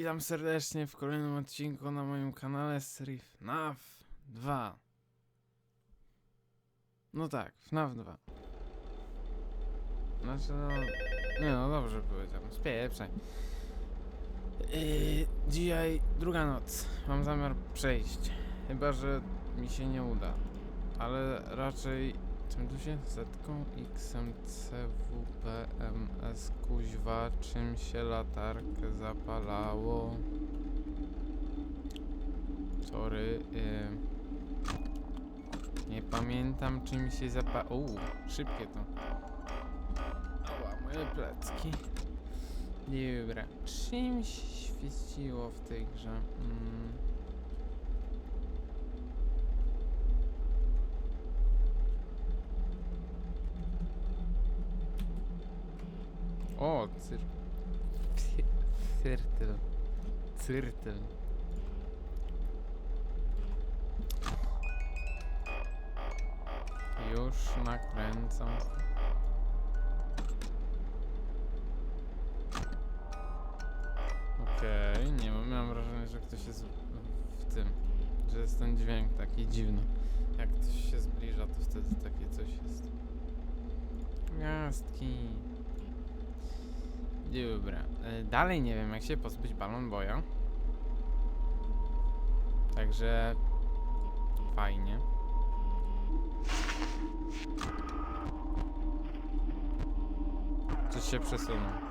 Witam serdecznie w kolejnym odcinku na moim kanale z serii FNAF 2. No tak, FNAF 2. Znaczy no... Nie no, dobrze powiedziałem, spieprzaj. Yy, dzisiaj druga noc. Mam zamiar przejść. Chyba, że mi się nie uda. Ale raczej... Czym tu się? Zetką XMCWPMS kuźwa, czym się latarkę zapalało? Sorry, yy, nie pamiętam czym się zapalało. Uuu, szybkie to. Oła, moje plecki. Dobra, czymś świeciło w tej grze? Mm. O, cyr... cy- Cyrtyl. Cyrtyl. Już nakręcam. Okej, nie mam, miałem wrażenie, że ktoś jest w tym, że jest ten dźwięk taki dziwny. Jak ktoś się zbliża, to wtedy takie coś jest. Gwiazdki. Dobra. e, Dalej nie wiem, jak się pozbyć balon boja. Także fajnie. Coś się przesunął.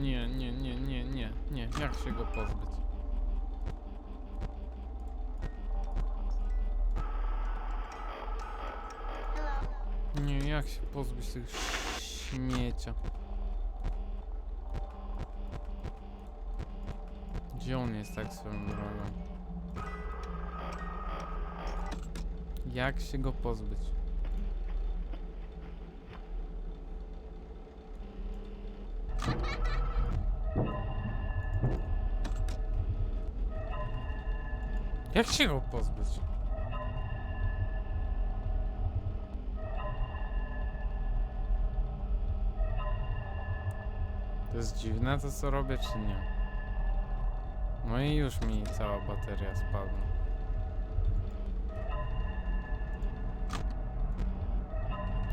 Nie, nie, nie, nie, nie, nie. Jak się go pozbyć? Jak się pozbyć tego śmiecia? Gdzie on jest tak swoją drogą? Jak się go pozbyć? Jak się go pozbyć? To jest dziwne to co robię czy nie? No i już mi cała bateria spadła.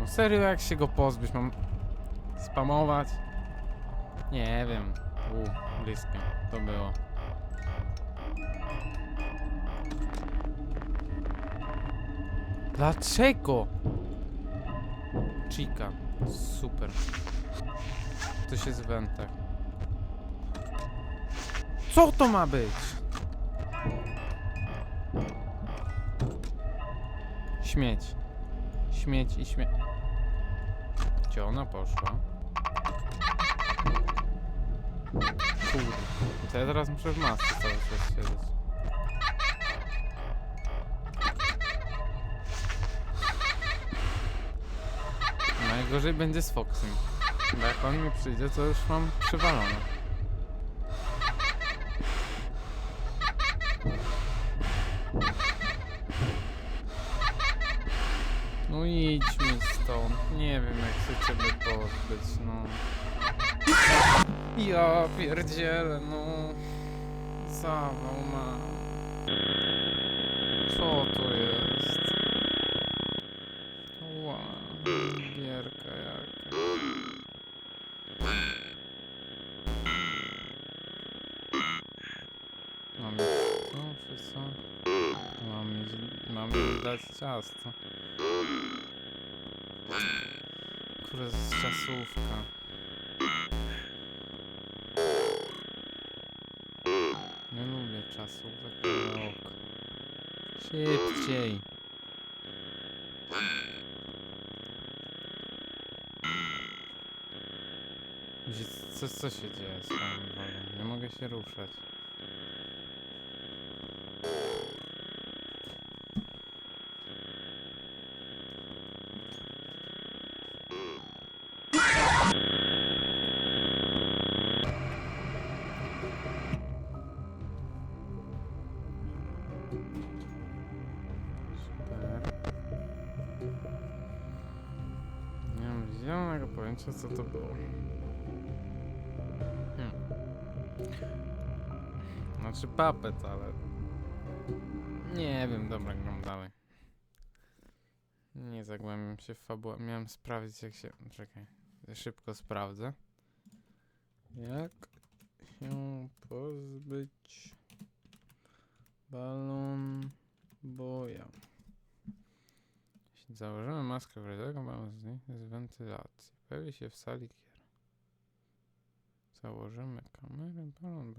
No serio jak się go pozbyć? Mam spamować? Nie wiem. U, blisko to było. Dlaczego? Chica. Super. To się z wentach. Co to ma być? Śmieć. Śmieć i śmieć. Gdzie ona poszła? Kurde. To ja teraz muszę w masce cały czas siedzieć. Najgorzej będzie z Foxem. Bo jak on mi przyjdzie, to już mam przywalone. No idź mi stąd. Nie wiem jak się ciebie pozbyć, no. Ja pierdzielę, no. Zawał ma. Co to jest? Ciasto. Kurde, to jest czasówka. Nie lubię czasówek, ale ok. Szybciej. Co, co się dzieje z moim? Nie mogę się ruszać. Pojęcia, co to było. Hmm. Znaczy papet, ale... Nie wiem, dobra, gram dalej. Nie zagłębiam się w fabułę. Miałem sprawdzić jak się... Czekaj, szybko sprawdzę. Jak się pozbyć balon boja? Założymy maskę balon zniknie z wentylacji. Pojawi się w sali kier. Założymy kamerę, balon.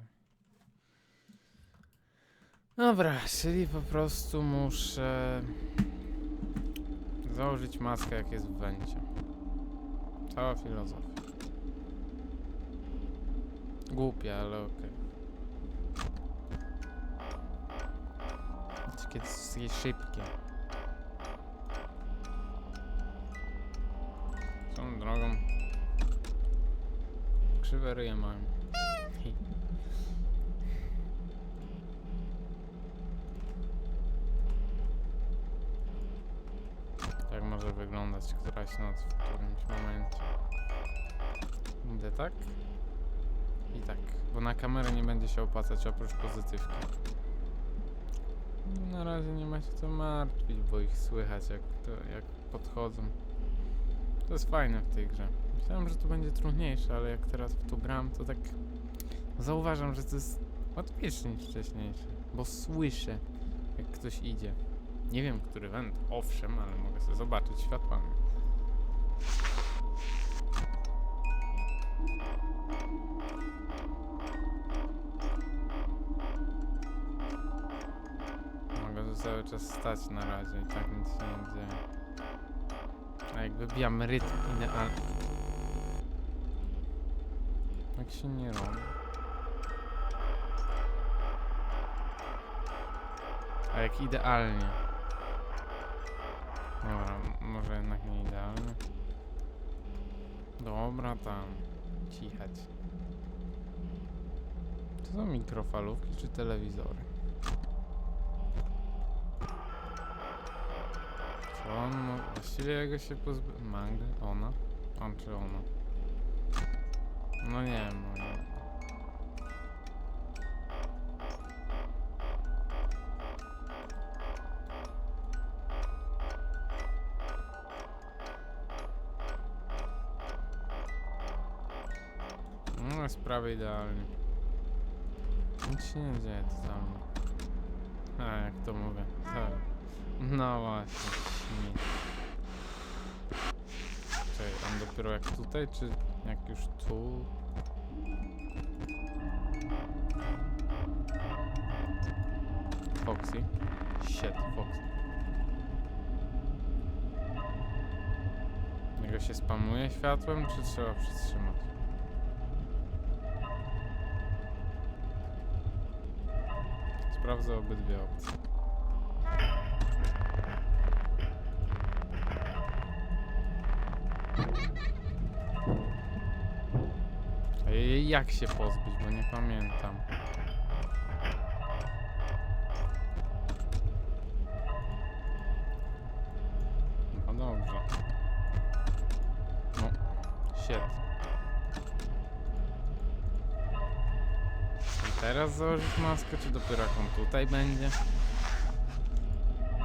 Dobra, czyli po prostu muszę założyć maskę jak jest w wencie. Cała filozofia. Głupia, ale okej. Okay. Jest takie szybkie. Krzywe ryje mają. Tak może wyglądać któraś noc w którymś momencie. Idę tak i tak, bo na kamerę nie będzie się opłacać oprócz pozytywki. Na razie nie ma się co martwić, bo ich słychać jak, to, jak podchodzą. To jest fajne w tej grze. Myślałem, że to będzie trudniejsze, ale jak teraz w to gram, to tak zauważam, że to jest łatwiejsze niż wcześniejsze, bo słyszę jak ktoś idzie. Nie wiem, który węd, owszem, ale mogę sobie zobaczyć światłami. Mogę tu cały czas stać na razie i tak nic się nie dzieje. Jak wybijam rytm idealny. Tak się nie robi. A jak idealnie. Dobra, może jednak nie idealnie. Dobra, tam. Cichać. To są mikrofalówki czy telewizory? On Właściwie się pozby... Mangle? Ona? On czy ona? No nie wiem, no nie. No jest prawie idealnie. Nic się nie dzieje totalnie. A jak to mówię? Tak. No właśnie, śmieć. Czekaj, on dopiero jak tutaj, czy jak już tu? Foxy? Shit, Foxy. Jego się spamuje światłem, czy trzeba przytrzymać? Sprawdzę obydwie opcje. Jak się pozbyć, bo nie pamiętam. No dobrze. No, shit. I teraz założyć maskę, czy dopiero jak on tutaj będzie?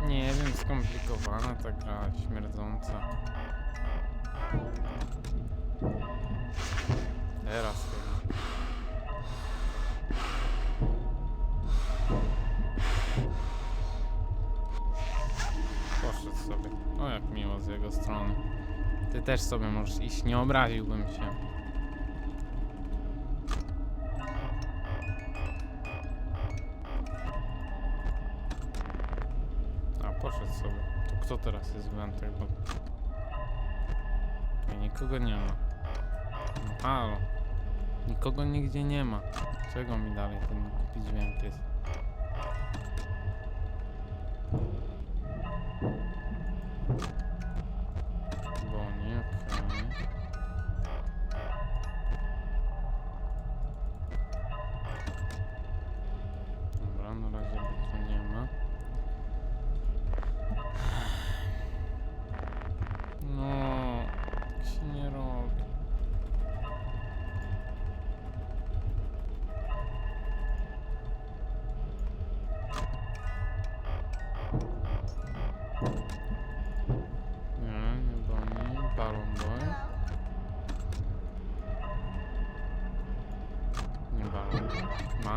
Nie wiem, skomplikowana ta gra, śmierdząca. Teraz chyba. Poszedł sobie. O, jak miło z jego strony. Ty też sobie możesz iść, nie obraziłbym się. A, poszedł sobie. To kto teraz jest w? Nikogo nie ma. No halo. Nikogo nigdzie nie ma. Czego mi dalej ten głupi dźwięk jest?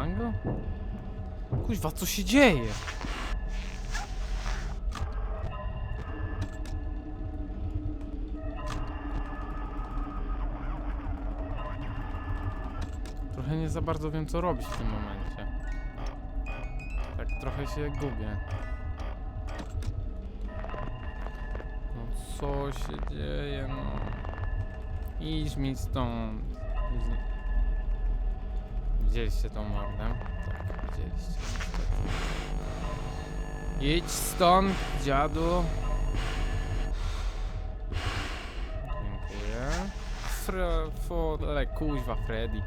Mango? Kuźwa, co się dzieje? Trochę nie za bardzo wiem co robić w tym momencie. Tak trochę się gubię. No co się dzieje, no. Idź mi stąd. Widzieliście tą mordę? Tak, widzieliście. Idź stąd, dziadu. Dziękuję. Fre... Fo... Ale kuźwa, Freddy.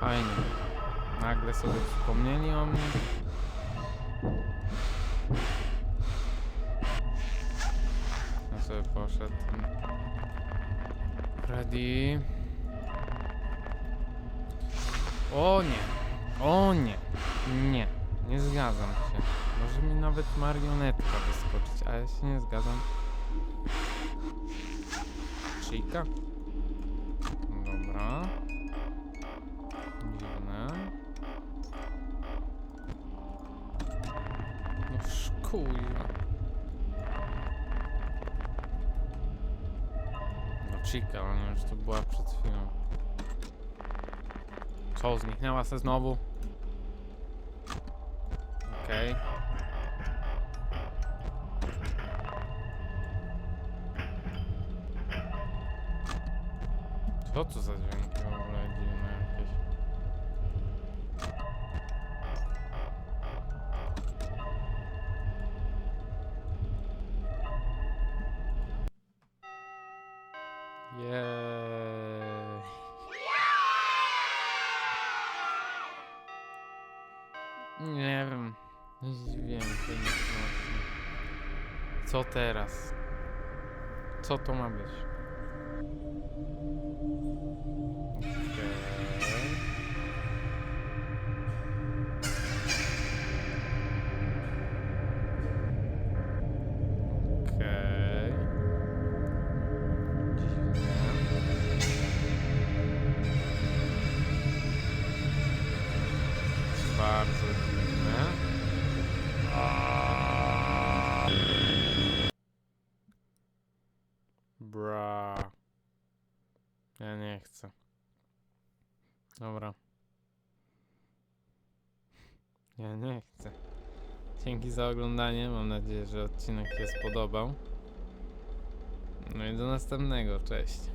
Fajnie. Nagle sobie przypomnieli o mnie. Freddy. O nie. O nie. Nie. Nie zgadzam się. Może mi nawet marionetka wyskoczyć, ale ja się nie zgadzam. Chica? Dobra. Dziwne. No szkujwa. No Chica, ona już tu była przed chwilą. Co, zniknęła se znowu? Okej. Co to za dźwięki Jej. Nie wiem. Zdziwiłem się mocno. Co teraz? Co to ma być? Chcę. Dobra. Ja nie chcę. Dzięki za oglądanie. Mam nadzieję, że odcinek się spodobał. No i do następnego. Cześć.